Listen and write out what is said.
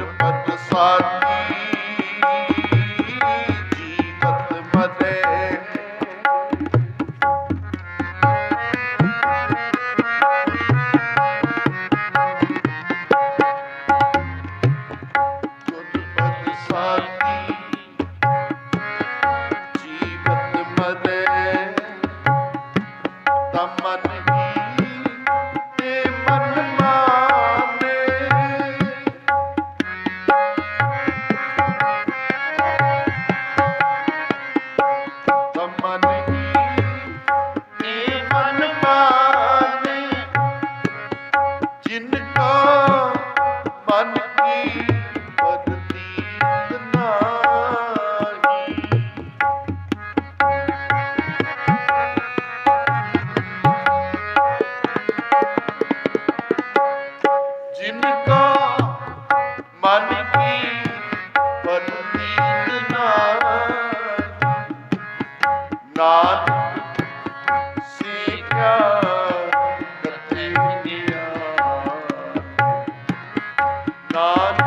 ਗੁਰਮਤਿ ਨਾਮ